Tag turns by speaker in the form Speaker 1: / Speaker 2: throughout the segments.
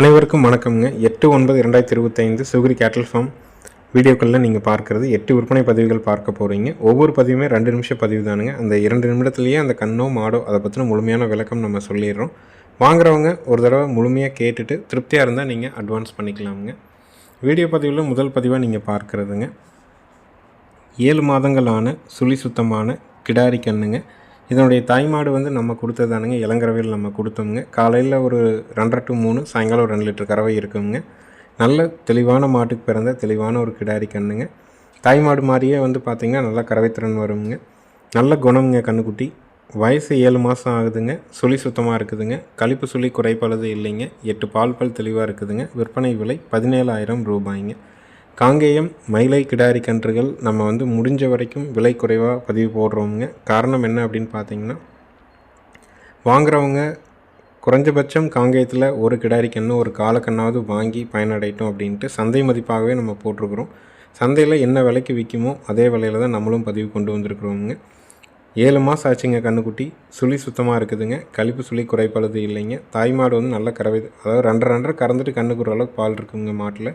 Speaker 1: அனைவருக்கும் வணக்கம்ங்க. எட்டு ஒன்பது ரெண்டாயிரத்தி இருபத்தைந்து சுகுரி கேட்டல் ஃபார்ம் வீடியோக்களில் நீங்கள் பார்க்குறது எட்டு விற்பனை பதிவுகள் பார்க்க போகிறீங்க ஒவ்வொரு பதிவுமே ரெண்டு நிமிஷம் பதிவு தானுங்க. அந்த இரண்டு நிமிடத்துலேயே அந்த கண்ணோ மாடோ அதை பற்றின முழுமையான விளக்கம் நம்ம சொல்லிடுறோம். வாங்குறவங்க ஒரு தடவை முழுமையாக கேட்டுட்டு திருப்தியாக இருந்தால் நீங்கள் அட்வான்ஸ் பண்ணிக்கலாமுங்க. வீடியோ பதிவில் முதல் பதிவாக நீங்கள் பார்க்குறதுங்க. ஏழு மாதங்களான சுழி சுத்தமான கிடாரி கண்ணுங்க. இதனுடைய தாய்மாடு வந்து நம்ம கொடுத்ததானுங்க இளங்கரவையில் நம்ம கொடுத்தோமுங்க. காலையில் ஒரு ரெண்டரை டு மூணு சாயங்காலம் ஒரு ரெண்டு லிட்டர் கறவை இருக்குங்க. நல்ல தெளிவான மாட்டுக்கு பிறந்த தெளிவான ஒரு கிடாரி கண்ணுங்க. தாய்மாடு மாதிரியே வந்து பார்த்திங்கன்னா நல்லா கறவைத்திறன் வருங்க. நல்ல குணம்ங்க கண்ணுக்குட்டி. வயசு ஏழு மாதம் ஆகுதுங்க. சுழி சுத்தமாக இருக்குதுங்க. கழிப்பு சுழி குறைப்பளது இல்லைங்க. எட்டு பால் பல் தெளிவாக இருக்குதுங்க. விற்பனை விலை பதினேழாயிரம் ரூபாய்ங்க. காங்கேயம் மயிலை கிடாரி கன்றுகள் நம்ம வந்து முடிஞ்ச வரைக்கும் விலை குறைவாக பதிவு போடுறோமுங்க. காரணம் என்ன அப்படின்னு பார்த்தீங்கன்னா வாங்குறவங்க குறைஞ்சபட்சம் காங்கேயத்தில் ஒரு கிடாரி கன்று ஒரு காலக்கண்ணாவது வாங்கி பயனடையட்டும் அப்படின்ட்டு சந்தை மதிப்பாகவே நம்ம போட்டிருக்கிறோம். சந்தையில் என்ன விலைக்கு விற்குமோ அதே விலையில் தான் நம்மளும் பதிவு கொண்டு வந்திருக்கிறோமுங்க. ஏழு மாதம் ஆச்சுங்க கண்ணுக்குட்டி. சுழி சுத்தமாக இருக்குதுங்க. கழிப்பு சுழி குறைப்பழுது இல்லைங்க. தாய்மாடு வந்து நல்ல கறவை அதாவது ரெண்டரை ரெண்டரை கறந்துட்டு கண்ணுக்குற அளவுக்கு பால் இருக்குங்க மாட்டில்.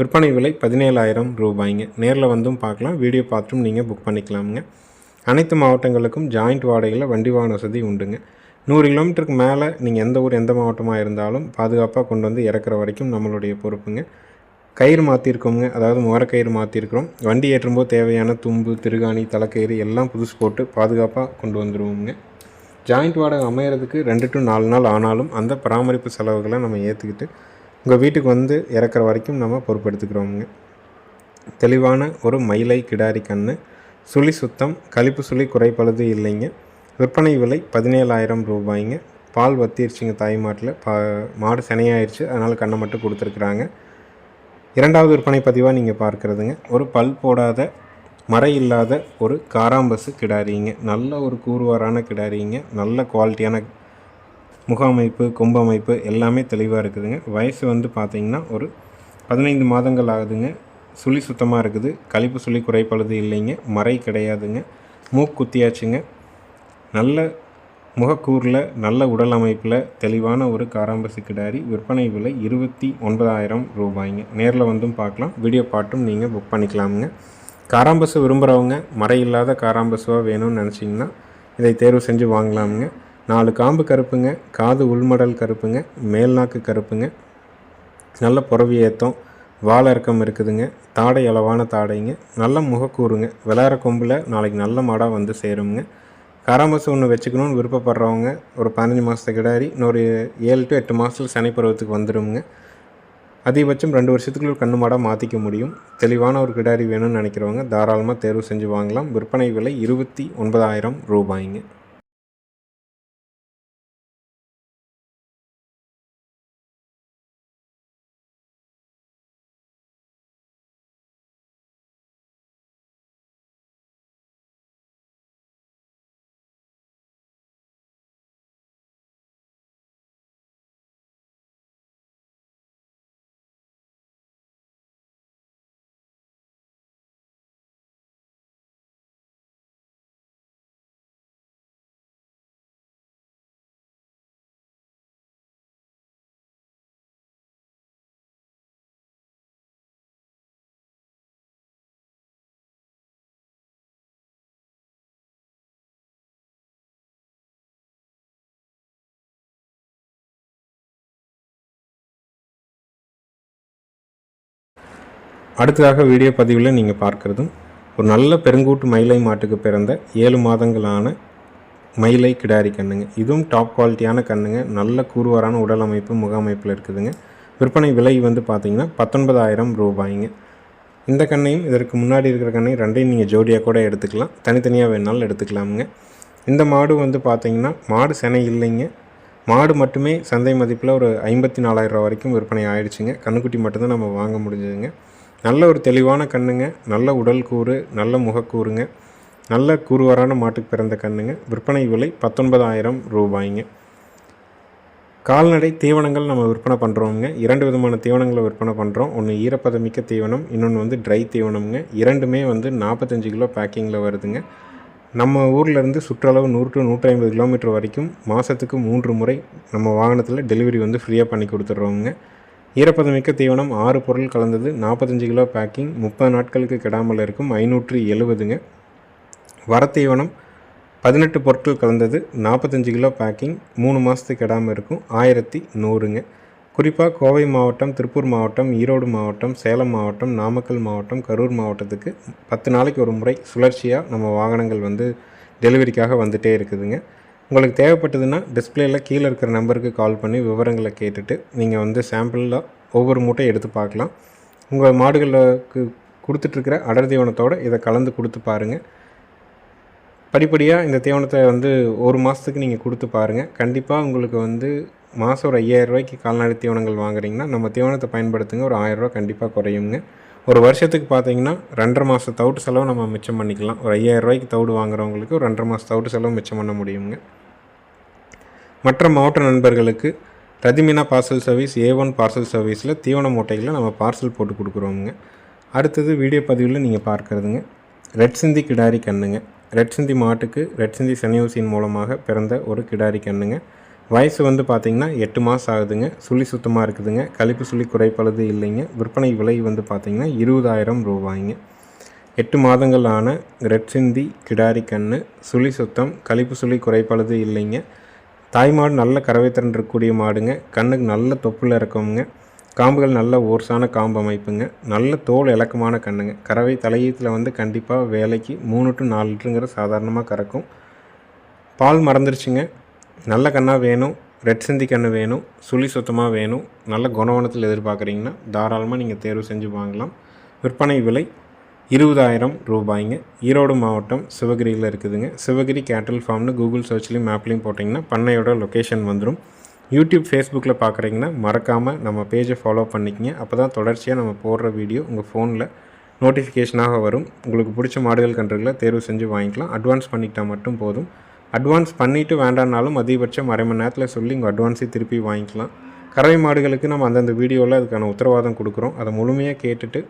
Speaker 1: விற்பனை விலை பதினேழாயிரம் ரூபாய்ங்க. நேரில் வந்தும் பார்க்கலாம். வீடியோ பார்த்தும் நீங்கள் புக் பண்ணிக்கலாமுங்க. அனைத்து மாவட்டங்களுக்கும் ஜாயிண்ட் வாடகையில் வண்டி வாகன வசதி உண்டுங்க. நூறு கிலோமீட்டருக்கு மேலே நீங்கள் எந்த ஊர் எந்த மாவட்டமாக இருந்தாலும் பாதுகாப்பாக கொண்டு வந்து இறக்குற வரைக்கும் நம்மளுடைய பொறுப்புங்க. கயிறு மாற்றிருக்கோங்க அதாவது முகரக்கயிறு மாற்றிருக்கிறோம் வண்டி ஏற்றும்போது தேவையான தும்பு திருகாணி தலைக்கயிறு எல்லாம் புதுசு போட்டு பாதுகாப்பாக கொண்டு வந்துடுவோங்க ஜாயிண்ட் வாடகை அமையிறதுக்கு ரெண்டு டு நாலு நாள் ஆனாலும் அந்த பராமரிப்பு செலவுகளை நம்ம ஏற்றுக்கிட்டு உங்கள் வீட்டுக்கு வந்து இறக்குற வரைக்கும் நம்ம பொறுப்பெடுத்துக்கிறோமுங்க. தெளிவான ஒரு மயிலை கிடாரி கன்று சுழி சுத்தம் கழிப்பு சுழி குறைப்பழுது இல்லைங்க. விற்பனை விலை பதினேழாயிரம் ரூபாய்ங்க. பால் வத்திருச்சுங்க தாய் மாட்டில். பா மாடு செனையாயிருச்சு. அதனால் கண்ணை மட்டும் கொடுத்துருக்குறாங்க. இரண்டாவது விற்பனை பதிவாக நீங்கள் பார்க்குறதுங்க. ஒரு பல் போடாத மறை இல்லாத ஒரு காராம்பசு கிடாரிங்க. நல்ல ஒரு கூறுவாரான கிடாரிங்க. நல்ல குவாலிட்டியான முக அமைப்பு அமைப்பு எல்லாமே தெளிவாக இருக்குதுங்க. வயசு வந்து பார்த்திங்கன்னா ஒரு பதினைந்து மாதங்கள் ஆகுதுங்க. சுழி சுத்தமாக இருக்குது. கழிப்பு சுழி குறைப்பழுது இல்லைங்க. மறை கிடையாதுங்க. மூக்கு குத்தியாச்சுங்க. நல்ல முகக்கூரில் நல்ல உடல் அமைப்பில் தெளிவான ஒரு காராம்பசு கிடாரி விற்பனை விலை இருபத்தி ஒன்பதாயிரம் ரூபாய்ங்க. நேரில் வந்தும் பார்க்கலாம் வீடியோ பாட்டும் நீங்கள் புக் பண்ணிக்கலாமுங்க. காராம்பசு விரும்புகிறவங்க மறை இல்லாத காராம்பசுவாக வேணும்னு நினச்சிங்கன்னா இதை தேர்வு செஞ்சு வாங்கலாமுங்க. நாலு காம்பு கருப்புங்க காது உள்மடல் கருப்புங்க மேல்நாக்கு கருப்புங்க. நல்ல புறவி ஏத்தம் வாழை இறக்கம் இருக்குதுங்க தாடை அளவான தாடைங்க நல்ல முகக்கூறுங்க. விளாட கொம்பில் நாளைக்கு நல்ல மாடாக வந்து சேருங்க காராமசு ஒன்று வச்சுக்கணும்னு விருப்பப்படுறவங்க ஒரு பதினஞ்சு மாதத்து கிடாரி இன்னொரு ஏழு டு எட்டு மாதத்தில் சனி பருவத்துக்கு வந்துடுங்க அதிகபட்சம் ரெண்டு வருஷத்துக்குள்ள கண்ணு மாடாக மாற்றிக்க முடியும். தெளிவான ஒரு கிடாரி வேணும்னு நினைக்கிறவங்க தாராளமாக தேர்வு செஞ்சு வாங்கலாம். விற்பனை விலை இருபத்தி ஒன்பதாயிரம் ரூபாய்ங்க. அடுத்ததாக வீடியோ பதிவில் நீங்கள் பார்க்குறதும் ஒரு நல்ல பெருங்கூட்டு மயிலை மாட்டுக்கு பிறந்த ஏழு மாதங்களான மயிலை கிடாரி கண்ணுங்க. இதுவும் டாப் குவாலிட்டியான கண்ணுங்க. நல்ல கூறுவாரான உடல் அமைப்பு முக அமைப்பில் இருக்குதுங்க. விற்பனை விலை வந்து பார்த்தீங்கன்னா பத்தொன்பதாயிரம் ரூபாய்ங்க. இந்த கண்ணையும் இதற்கு முன்னாடி இருக்கிற கண்ணையும் ரெண்டையும் நீங்கள் ஜோடியாக கூட எடுத்துக்கலாம். தனித்தனியாக வேணாலும் எடுத்துக்கலாமுங்க. இந்த மாடு வந்து பார்த்தீங்கன்னா மாடு செனை இல்லைங்க. மாடு மட்டுமே சந்தை மதிப்பில் ஒரு ஐம்பத்தி நாலாயிரம் ரூபா வரைக்கும் விற்பனை ஆயிடுச்சுங்க. கண்ணுக்குட்டி மட்டும்தான் நம்ம வாங்க முடிஞ்சதுங்க. நல்ல ஒரு தெளிவான கண்ணுங்க நல்ல உடல் கூறு நல்ல முகக்கூறுங்க நல்ல கூறுவரான மாட்டுக்கு பிறந்த கண்ணுங்க. விற்பனை விலை பத்தொன்பதாயிரம் ரூபாய்ங்க. கால்நடை தீவனங்கள் நம்ம விற்பனை பண்ணுறோங்க இரண்டு விதமான தீவனங்களை விற்பனை பண்ணுறோம் ஒன்று ஈரப்பதமிக்க தீவனம் இன்னொன்று வந்து ட்ரை தீவனம்ங்க. இரண்டுமே வந்து நாற்பத்தஞ்சு கிலோ பேக்கிங்கில் வருதுங்க. நம்ம ஊர்லேருந்து சுற்றளவு நூறு டு நூற்றி ஐம்பது கிலோமீட்டர் வரைக்கும் மாதத்துக்கு மூன்று முறை நம்ம வாகனத்தில் டெலிவரி வந்து ஃப்ரீயாக பண்ணி கொடுத்துட்றோங்க ஈரப்பதமிக்க தீவனம் ஆறு பொருள் கலந்தது. நாற்பத்தஞ்சு கிலோ பேக்கிங் முப்பது நாட்களுக்கு கெடாமல் இருக்கும் ஐநூற்றி எழுபதுங்க. வரத்தீவனம் பதினெட்டு பொருட்கள் கலந்தது. நாற்பத்தஞ்சு கிலோ பேக்கிங் மூணு மாதத்துக்கு கெடாமல் இருக்கும் ஆயிரத்தி நூறுங்க. குறிப்பாக கோவை மாவட்டம் திருப்பூர் மாவட்டம் ஈரோடு மாவட்டம் சேலம் மாவட்டம் நாமக்கல் மாவட்டம் கரூர் மாவட்டத்துக்கு பத்து நாளைக்கு ஒரு முறை சுழற்சியாக நம்ம வாகனங்கள் வந்து டெலிவரிக்காக வந்துகிட்டே இருக்குதுங்க. உங்களுக்கு தேவைப்பட்டதுன்னா டிஸ்பிளேயில் கீழே இருக்கிற நம்பருக்கு கால் பண்ணி விவரங்களை கேட்டுட்டு நீங்கள் வந்து சாம்பிளில் ஒவ்வொரு மூட்டை எடுத்து பார்க்கலாம். உங்கள் மாடுகளுக்கு கொடுத்துட்ருக்கிற அடர் தீவனத்தோடு இதை கலந்து கொடுத்து பாருங்கள் படிப்படியாக இந்த தீவனத்தை வந்து ஒரு மாதத்துக்கு நீங்கள் கொடுத்து பாருங்கள் கண்டிப்பாக உங்களுக்கு வந்து மாதம் ஒரு ஐயாயிரரூவாய்க்கு கால்நடை தீவனங்கள் வாங்குறீங்கன்னா நம்ம தீவனத்தை பயன்படுத்துங்க. ஒரு ஆயிரரூவா கண்டிப்பாக குறையுங்க. ஒரு வருஷத்துக்கு பார்த்தீங்கன்னா ரெண்டரை மாதம் தவிட்டு செலவு நம்ம மிச்சம் பண்ணிக்கலாம். ஒரு ஐயாயிரரூவாய்க்கு தவிடு வாங்குறவங்களுக்கு ஒரு ரெண்டரை மாதம் தவிட்டு செலவு மிச்சம் பண்ண முடியுங்க. மற்ற மாவட்ட நண்பர்களுக்கு ரதிமினா parcel service A one parcel சர்வீஸில் தீவன மூட்டைகளை நம்ம பார்சல் போட்டு கொடுக்குறோமுங்க. அடுத்தது வீடியோ பதிவில் நீங்கள் பார்க்குறதுங்க. ரெட் சிந்தி கிடாரி கண்ணுங்க. ரெட் சிந்தி மாட்டுக்கு ரெட் சிந்தி சனியூசியின் மூலமாக பிறந்த ஒரு கிடாரி கண்ணுங்க. வயசு வந்து பார்த்திங்கன்னா எட்டு மாதம் ஆகுதுங்க. சுழி சுத்தமாக இருக்குதுங்க. கழிப்பு சுழி குறைப்பளது இல்லைங்க. விற்பனை விலை வந்து பார்த்திங்கன்னா இருபதாயிரம் ரூபாய்ங்க. எட்டு மாதங்கள் ஆன ரெட் சிந்தி கிடாரி கன்று சுழி சுத்தம் கழிப்பு சுழி குறைப்பளது இல்லைங்க. தாய் மாடு நல்ல கறவை திறன் இருக்கக்கூடிய மாடுங்க. கண்ணுக்கு நல்ல தொப்புள் இருக்கவங்க. காம்புகள் நல்ல ஓர்ஸான காம்பு அமைப்புங்க. நல்ல தோல் இலக்கமான கண்ணுங்க. கறவை தலையீத்தில் வந்து கண்டிப்பாக வேலைக்கு மூணு டு நாலு லிட்டருங்கிற சாதாரணமாக கறக்கும். பால் மறந்துருச்சுங்க. நல்ல கண்ணாக வேணும். ரெட் சிந்தி கன்று வேணும். சுழி சுத்தமாக வேணும். நல்ல குணவனத்தில் எதிர்பார்க்குறீங்கன்னா தாராளமாக நீங்கள் தேர்வு செஞ்சு வாங்கலாம். விற்பனை விலை இருபதாயிரம் ரூபாய்ங்க. ஈரோடு மாவட்டம் சிவகிரியில் இருக்குதுங்க. சிவகிரி கேட்டல் ஃபார்ம்னு கூகுள் சர்ச்லேயும் மேப்லேயும் போட்டிங்கன்னா பண்ணையோட லொக்கேஷன் வந்துடும் யூடியூப் ஃபேஸ்புக்கில் பார்க்குறீங்கன்னா மறக்காமல் நம்ம பேஜை ஃபாலோ பண்ணிக்கங்க. அப்போ தான் தொடர்ச்சியாக நம்ம போடுற வீடியோ உங்கள் ஃபோனில் நோட்டிஃபிகேஷனாக வரும். உங்களுக்கு பிடிச்ச மாடுகள் கன்றுகளை தேர்வு செஞ்சு வாங்கிக்கலாம். அட்வான்ஸ் பண்ணிக்கிட்டால் மட்டும் போதும். அட்வான்ஸ் பண்ணிவிட்டு வேண்டானாலும் அதிகபட்சம் அரை மணி நேரத்தில் சொல்லி உங்கள் அட்வான்ஸை திருப்பி வாங்கிக்கலாம். கறவை மாடுகளுக்கு நம்ம அந்தந்த வீடியோவில் அதுக்கான உத்தரவாதம் கொடுக்குறோம். அதை முழுமையாக கேட்டுட்டு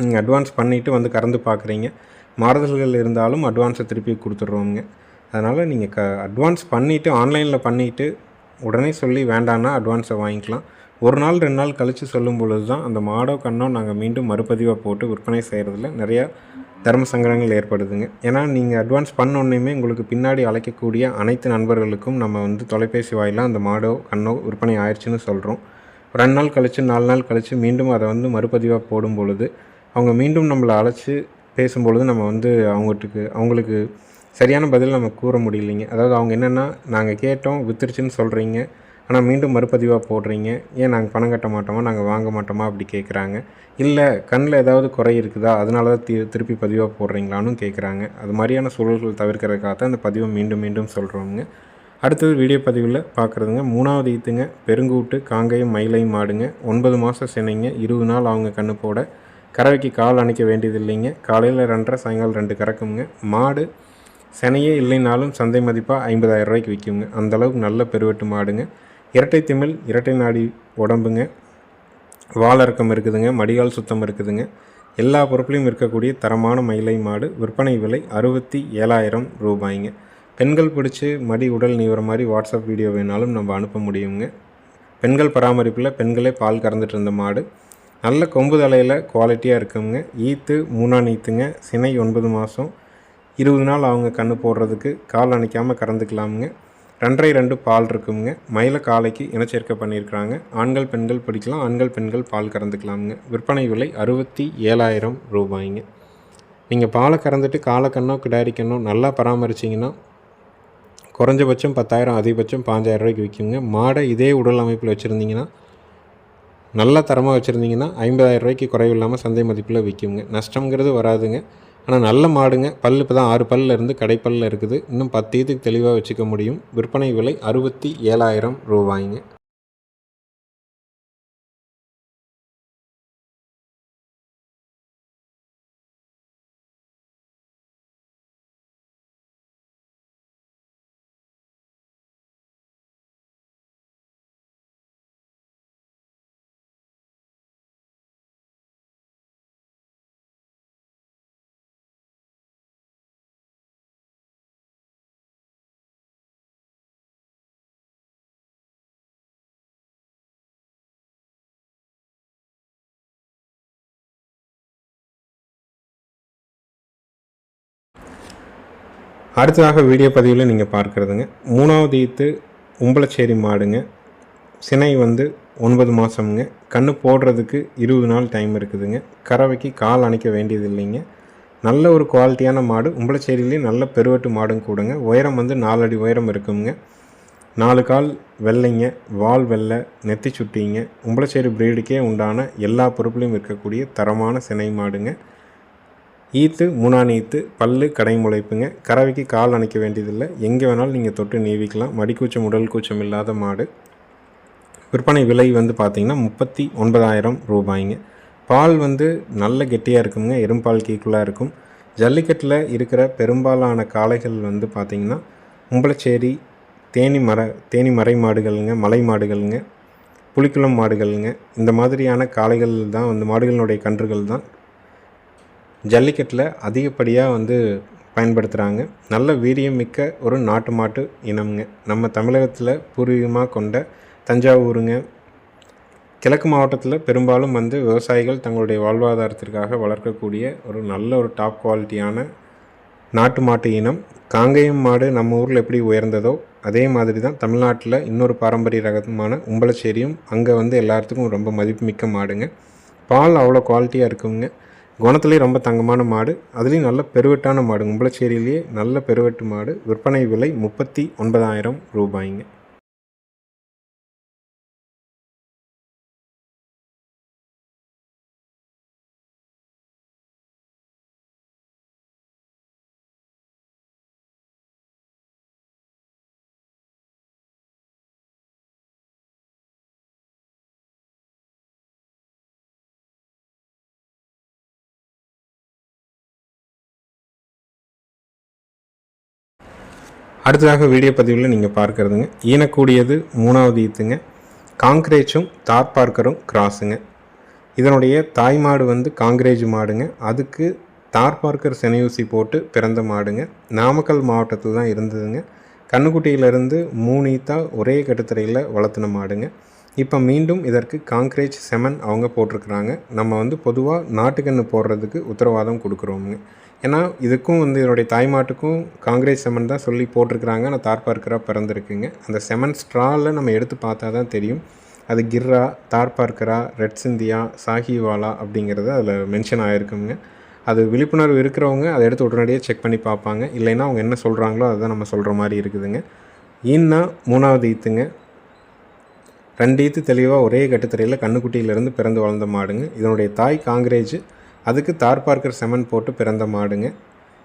Speaker 1: நீங்கள் அட்வான்ஸ் பண்ணிவிட்டு வந்து கறந்து பார்க்குறீங்க மாறுதல்கள் இருந்தாலும் அட்வான்ஸை திருப்பி கொடுத்துட்றோங்க அதனால் நீங்கள் க அட்வான்ஸ் பண்ணிவிட்டு ஆன்லைனில் பண்ணிவிட்டு உடனே சொல்லி வேண்டான்னா அட்வான்ஸை வாங்கிக்கலாம். ஒரு நாள் ரெண்டு நாள் கழித்து சொல்லும் பொழுது தான் அந்த மாடோ கண்ணோ நாங்கள் மீண்டும் மறுபதிவாக போட்டு விற்பனை செய்கிறதுல நிறையா தர்ம சங்கடங்கள் ஏற்படுதுங்க. ஏன்னா நீங்கள் அட்வான்ஸ் பண்ணோன்னையுமே உங்களுக்கு பின்னாடி அழைக்கக்கூடிய அனைத்து நண்பர்களுக்கும் நம்ம வந்து தொலைபேசி வாயிலாக அந்த மாடோ கண்ணோ விற்பனை ஆயிடுச்சுன்னு சொல்கிறோம் ரெண்டு நாள் கழித்து நாலு நாள் கழித்து மீண்டும் அதை வந்து மறுபதிவாக போடும் பொழுது அவங்க மீண்டும் நம்மளை அழைச்சி பேசும்பொழுது நம்ம வந்து அவங்கட்டுக்கு அவங்களுக்கு சரியான பதில் நம்ம கூற முடியலைங்க. அதாவது அவங்க என்னென்னா நாங்கள் கேட்டோம் வித்துருச்சுன்னு சொல்கிறீங்க ஆனால் மீண்டும் மறுபதிவாக போடுறீங்க. ஏன் நாங்கள் பணம் கட்ட மாட்டோமா? நாங்கள் வாங்க மாட்டோமா? அப்படி கேட்குறாங்க இல்லை கண்ணில் ஏதாவது குறை இருக்குதா? அதனால தான் தி திருப்பி பதிவாக போடுறீங்களான்னு கேட்குறாங்க அது மாதிரியான சூழல்கள் தவிர்க்கிறதுக்காக தான் அந்த பதிவை மீண்டும் மீண்டும் சொல்கிறோங்க அடுத்தது வீடியோ பதிவில் பார்க்குறதுங்க மூணாவது ஈத்துங்க. பெருங்கூட்டு காங்கையும் மயிலையும் மாடுங்க. ஒன்பது மாதம் சினைங்க. இருபது நாள் அவங்க கண்ணு போட. கறவைக்கு கால் அணைக்க வேண்டியது இல்லைங்க காலையில் ரெண்டரை சாயங்காலம் ரெண்டு கறக்குங்க. மாடு செனையே இல்லைனாலும் சந்தை மதிப்பாக ஐம்பதாயிரம் ரூபாய்க்கு விற்குங்க அந்தளவுக்கு நல்ல பெருவெட்டு மாடுங்க. இரட்டை திமிழ் இரட்டை நாடி உடம்புங்க. வாழறக்கம் இருக்குதுங்க. மடிகால் சுத்தம் இருக்குதுங்க. எல்லா பொருட்களையும் இருக்கக்கூடிய தரமான மயிலை மாடு. விற்பனை விலை அறுபத்தி ஏழாயிரம் ரூபாய்ங்க. பெண்கள் பிடிச்சி மடி உடல் நீவர மாதிரி வாட்ஸ்அப் வீடியோ வேணாலும் நம்ம அனுப்ப முடியுங்க. பெண்கள் பராமரிப்பில் பெண்களே பால் கறந்துட்டு இருந்த மாடு. நல்ல கொம்பு தலையில் குவாலிட்டியாக இருக்குங்க. ஈத்து மூணாம் ஈத்துங்க சினை ஒன்பது மாதம் இருபது நாள் அவங்க கண்ணு போடுறதுக்கு. கால் அணைக்காமல் கறந்துக்கலாமுங்க. ரெண்டரை ரெண்டு பால் இருக்குங்க மயில காலைக்கு இனச்சேர்க்கை பண்ணியிருக்கிறாங்க. ஆண்கள் பெண்கள் பிடிக்கலாம். ஆண்கள் பெண்கள் பால் கறந்துக்கலாமுங்க. விற்பனை விலை அறுபத்தி ஏழாயிரம் ரூபாய்ங்க. நீங்கள் பாலை கறந்துட்டு காலக்கண்ணோ கிடாரிக்கண்ணோ நல்லா பராமரிச்சிங்கன்னா குறைஞ்சபட்சம் பத்தாயிரம் அதிகபட்சம் பாஞ்சாயிரம் ரூபாய்க்கு விற்குங்க மாடை இதே உடல் அமைப்பில் வச்சுருந்தீங்கன்னா நல்ல தரமாக வச்சுருந்தீங்கன்னா ஐம்பதாயிரம் ரூபாய்க்கு குறைவு இல்லாமல் சந்தை மதிப்பில் விற்குங்க. நஷ்டங்கிறது வராதுங்க. ஆனால் நல்ல மாடுங்க. பல் இப்போ தான் ஆறு பல்லில் இருந்து கடைப்பல்லில் இருக்குது. இன்னும் பத்து இதுக்கு தெளிவாக வச்சுக்க முடியும். விற்பனை விலை அறுபத்தி ஏழாயிரம் ரூபாய்ங்க. அடுத்ததாக வீடியோ பதிவில் நீங்கள் பார்க்குறதுங்க. மூணாவது ஈத்து உம்பளச்சேரி மாடுங்க. சினை வந்து ஒன்பது மாதம்ங்க கண் போடுறதுக்கு இருபது நாள் டைம் இருக்குதுங்க. கறவைக்கு கால் அணைக்க வேண்டியது இல்லைங்க நல்ல ஒரு குவாலிட்டியான மாடு. உம்பளச்சேரியிலேயே நல்ல பெருவெட்டு மாடும் கூடுங்க. உயரம் வந்து நாலு அடி உயரம் இருக்குங்க. நாலு கால் வெள்ளைங்க. வால் வெள்ளை நெத்தி சுட்டிங்க. உம்பளச்சேரி பிரீடுக்கே உண்டான எல்லா பொறுப்புலையும் இருக்கக்கூடிய தரமான சினை மாடுங்க. ஈத்து மூணான் ஈத்து பல்லு கடை முளைப்புங்க. கறவைக்கு கால் அணைக்க வேண்டியதில்லை. எங்கே வேணாலும் நீங்கள் தொட்டு நீவிக்கலாம். மடிக்கூச்சம் உடல் கூச்சம் இல்லாத மாடு. விற்பனை விலை வந்து பார்த்திங்கன்னா முப்பத்தி ஒன்பதாயிரம் ரூபாய்ங்க. பால் வந்து நல்ல கெட்டியாக இருக்குங்க. எறும்பால் கீக்குள்ளாக இருக்கும். ஜல்லிக்கட்டில் இருக்கிற பெரும்பாலான காளைகள் வந்து பார்த்திங்கன்னா உம்பளச்சேரி தேனி மர தேனி மறை மாடுகளுங்க மலை மாடுகளுங்க புளிக்குளம் மாடுகளுங்க. இந்த மாதிரியான காளைகள் தான் வந்து மாடுகளினுடைய கன்றுகள் தான். ஜல்லிக்கட்டில் அதிகப்படியாக வந்து பயன்படுத்துகிறாங்க நல்ல வீரியம் மிக்க ஒரு நாட்டு மாட்டு இனம்ங்க. நம்ம தமிழகத்தில் பூர்வீகமாக கொண்ட தஞ்சாவூருங்க. கிழக்கு மாவட்டத்தில் பெரும்பாலும் வந்து விவசாயிகள் தங்களுடைய வாழ்வாதாரத்திற்காக வளர்க்கக்கூடிய ஒரு நல்ல ஒரு டாப் குவாலிட்டியான நாட்டு மாட்டு இனம். காங்கேயம் மாடு நம்ம ஊரில் எப்படி உயர்ந்ததோ அதே மாதிரி தான் தமிழ்நாட்டில் இன்னொரு பாரம்பரிய ரகமான உம்பளச்சேரியும் அங்கே வந்து எல்லாத்துக்கும் ரொம்ப மதிப்புமிக்க மாடுங்க. பால் அவ்வளோ குவாலிட்டியாக இருக்குங்க. குணத்துலேயே ரொம்ப தங்கமான மாடு. அதுலேயும் நல்ல பெருவெட்டான மாடு கும்பலச்சேரியிலேயே நல்ல பெருவெட்டு மாடு. விற்பனை விலை முப்பத்தி ஒன்பதாயிரம் ரூபாய்ங்க. அடுத்ததாக வீடியோ பதிவில் நீங்கள் பார்க்குறதுங்க. ஈனக்கூடியது மூணாவது ஈத்துங்க. காங்கிரேஜும் தார்பார்க்கரும் கிராஸுங்க. இதனுடைய தாய் மாடு வந்து காங்கிரேஜ் மாடுங்க. அதுக்கு தார்பார்க்கர் செனையூசி போட்டு பிறந்த மாடுங்க. நாமக்கல் மாவட்டத்தில் தான் இருந்ததுங்க. கண்ணுக்குட்டியிலேருந்து மூணு ஈத்தா ஒரே கட்டுத்துறையில் வளர்த்துன மாடுங்க. இப்போ மீண்டும் இதற்கு காங்கிரேஜ் செமன் அவங்க போட்டிருக்கிறாங்க. நம்ம வந்து பொதுவாக நாட்டுக்கன்று போடுறதுக்கு உத்தரவாதம் கொடுக்குறோமுங்க. ஏன்னா இதுக்கும் வந்து இதனுடைய தாய்மாட்டுக்கும் காங்கிரேஜ் செமன் தான் சொல்லி போட்டிருக்கிறாங்க. ஆனால் தார்பார்க்கராக பிறந்திருக்குங்க. அந்த செமன் ஸ்ட்ராவில் நம்ம எடுத்து பார்த்தா தான் தெரியும். அது கிர்ரா தார்பார்க்கரா ரெட் சிந்தியா சாஹிவாலா அப்படிங்கிறது அதில் மென்ஷன் ஆகிருக்குங்க அது விழிப்புணர்வு இருக்கிறவங்க அதை எடுத்து உடனடியாக செக் பண்ணி பார்ப்பாங்க. இல்லைன்னா அவங்க என்ன சொல்கிறாங்களோ அதுதான் நம்ம சொல்கிற மாதிரி இருக்குதுங்க. ஈன்னா மூணாவது ஈத்துங்க. ரெண்டு ஈத்து தெளிவாக ஒரே கட்டுத்துறையில் கண்ணுக்குட்டியிலேருந்து பிறந்து வளர்ந்த மாடுங்க. இதனுடைய தாய் காங்கிரேஜ் அதுக்கு தார் பார்க்கர் செமன் போட்டு பிறந்த மாடுங்க.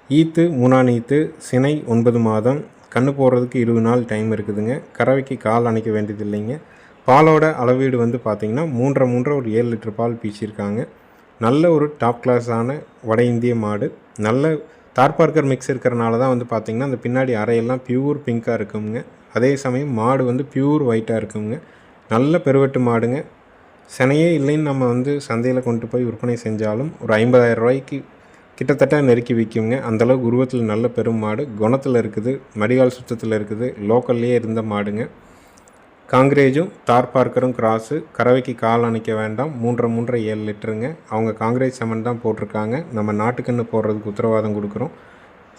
Speaker 1: ஈத்து மூணான் ஈத்து சினை ஒன்பது மாதம். கண்ணு போடுறதுக்கு இருபது நாள் டைம் இருக்குதுங்க. கறவைக்கு கால் அணைக்க வேண்டியது இல்லைங்க பாலோட அளவீடு வந்து பார்த்திங்கன்னா மூன்றரை மூன்றரை ஒரு ஏழு லிட்டர் பால் பீச்சிருக்காங்க. நல்ல ஒரு டாப் கிளாஸான வட இந்திய மாடு. நல்ல தார்பார்க்கர் மிக்ஸ் இருக்கிறனால தான் வந்து பார்த்திங்கன்னா அந்த பின்னாடி அறையெல்லாம் பியூர் பிங்க்காக இருக்குங்க. அதே சமயம் மாடு வந்து பியூர் ஒயிட்டாக இருக்குங்க. நல்ல பெருவெட்டு மாடுங்க. சினையே இல்லைன்னு நம்ம வந்து சந்தையில் கொண்டு போய் விற்பனை செஞ்சாலும் ஒரு ஐம்பதாயிரம் ரூபாய்க்கு கிட்டத்தட்ட நெருக்கி விற்குங்க. அந்தளவுக்கு உருவத்தில் நல்ல பெரும் மாடு. குணத்தில் இருக்குது மடிகால் சுத்தத்தில் இருக்குது லோக்கல்லையே இருந்த மாடுங்க. காங்கிரேஜும் தார் பார்க்கரும் கிராஸு கறவைக்கு கால் அணைக்க வேண்டாம். மூன்றரை மூன்றரை ஏழு லிட்டருங்க. அவங்க காங்கிரேஜ் செமன் தான் போட்டிருக்காங்க. நம்ம நாட்டுக்கன்று போடுறதுக்கு உத்தரவாதம் கொடுக்குறோம்.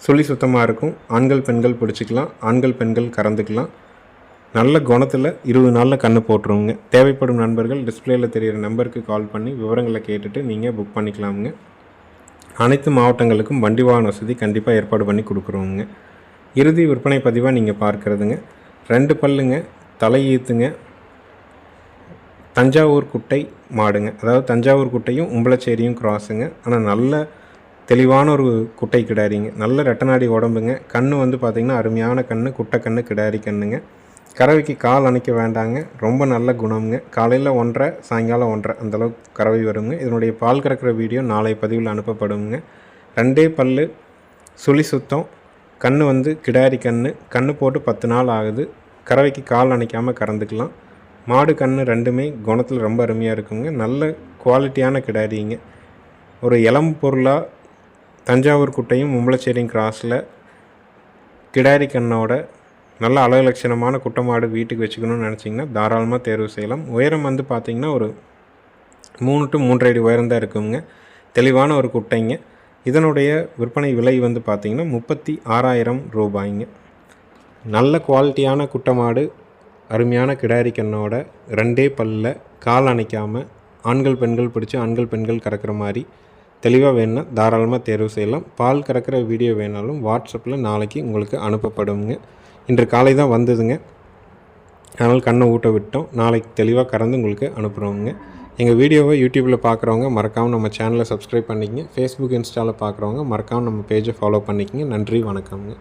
Speaker 1: சுழி சுத்தமாக இருக்கும். ஆண்கள் பெண்கள் பிடிச்சிக்கலாம். ஆண்கள் பெண்கள் கறந்துக்கலாம். நல்ல குணத்தில் இருபது நாளில் கன்று போட்டுருவோங்க. தேவைப்படும் நண்பர்கள் டிஸ்பிளேயில் தெரிகிற நம்பருக்கு கால் பண்ணி விவரங்களை கேட்டுட்டு நீங்கள் புக் பண்ணிக்கலாமுங்க. அனைத்து மாவட்டங்களுக்கும் வண்டி வாகன வசதி கண்டிப்பாக ஏற்பாடு பண்ணி கொடுக்குறோங்க இறுதி விற்பனை பதிவாக நீங்கள் பார்க்குறதுங்க. ரெண்டு பல்லுங்க தலையீத்துங்க தஞ்சாவூர் குட்டை மாடுங்க. அதாவது தஞ்சாவூர் குட்டையும் உம்பளச்சேரியும் கிராஸுங்க ஆனால் நல்ல தெளிவான ஒரு குட்டை கிடாரிங்க. நல்ல ரெட்டநாடி உடம்புங்க. கண் வந்து பார்த்திங்கன்னா அருமையான கண் குட்டை கண் கிடாரி கண்ணுங்க. கறவைக்கு கால் அணைக்க வேண்டாங்க. ரொம்ப நல்ல குணம்ங்க. காலையில் ஒன்றரை சாயங்காலம் ஒன்றரை அந்தளவுக்கு கறவை வருங்க. இதனுடைய பால் கறக்கிற வீடியோ நாளை பதிவில் அனுப்பப்படுங்க ரெண்டே பல் சுழி சுத்தம் கண் வந்து கிடாரி கண் கண் போட்டு பத்து நாள் ஆகுது. கறவைக்கு கால் அணைக்காமல் கறந்துக்கலாம். மாடு கண் ரெண்டுமே குணத்தில் ரொம்ப அருமையாக இருக்குங்க. நல்ல குவாலிட்டியான கிடாரிங்க. ஒரு இளம் பொருளாக தஞ்சாவூர் குட்டையும் மும்பளச்சேரியும் கிராஸில் கிடாரி கண்ணோட நல்ல அழகலட்சணமான குட்டமாடு வீட்டுக்கு வச்சுக்கணும்னு நினச்சிங்கன்னா தாராளமாக தேர்வு செய்யலாம். உயரம் வந்து பார்த்திங்கன்னா ஒரு மூணு டு மூன்றரை அடி உயரம் தான் இருக்குங்க. தெளிவான ஒரு குட்டைங்க. இதனுடைய விற்பனை விலை வந்து பார்த்திங்கன்னா முப்பத்தி ஆறாயிரம் ரூபாய்ங்க. நல்ல குவாலிட்டியான குட்டமாடு அருமையான கிடாரி கண்ணோட ரெண்டே பல்ல கால் அணைக்காமல் ஆண்கள் பெண்கள் பிடிச்சி ஆண்கள் பெண்கள் கறக்கிற மாதிரி தெளிவாக வேணும்னா தாராளமாக தேர்வு செய்யலாம். பால் கறக்கிற வீடியோ வேணாலும் வாட்ஸ்அப்பில் நாளைக்கு உங்களுக்கு அனுப்பப்படுங்க இன்று காலை தான் வந்ததுங்க. அதனால் கண்ணை ஊட்ட விட்டோம். நாளைக்கு தெளிவாக கறந்து உங்களுக்கு அனுப்புகிறோங்க எங்கள் வீடியோவை யூடியூப்பில் பார்க்குறவங்க மறக்காமல் நம்ம சேனலை சப்ஸ்கிரைப் பண்ணிக்கங்க. ஃபேஸ்புக் இன்ஸ்டாவில் பார்க்குறவங்க மறக்காமல் நம்ம பேஜை ஃபாலோ பண்ணிக்கங்க. நன்றி வணக்கம்ங்க.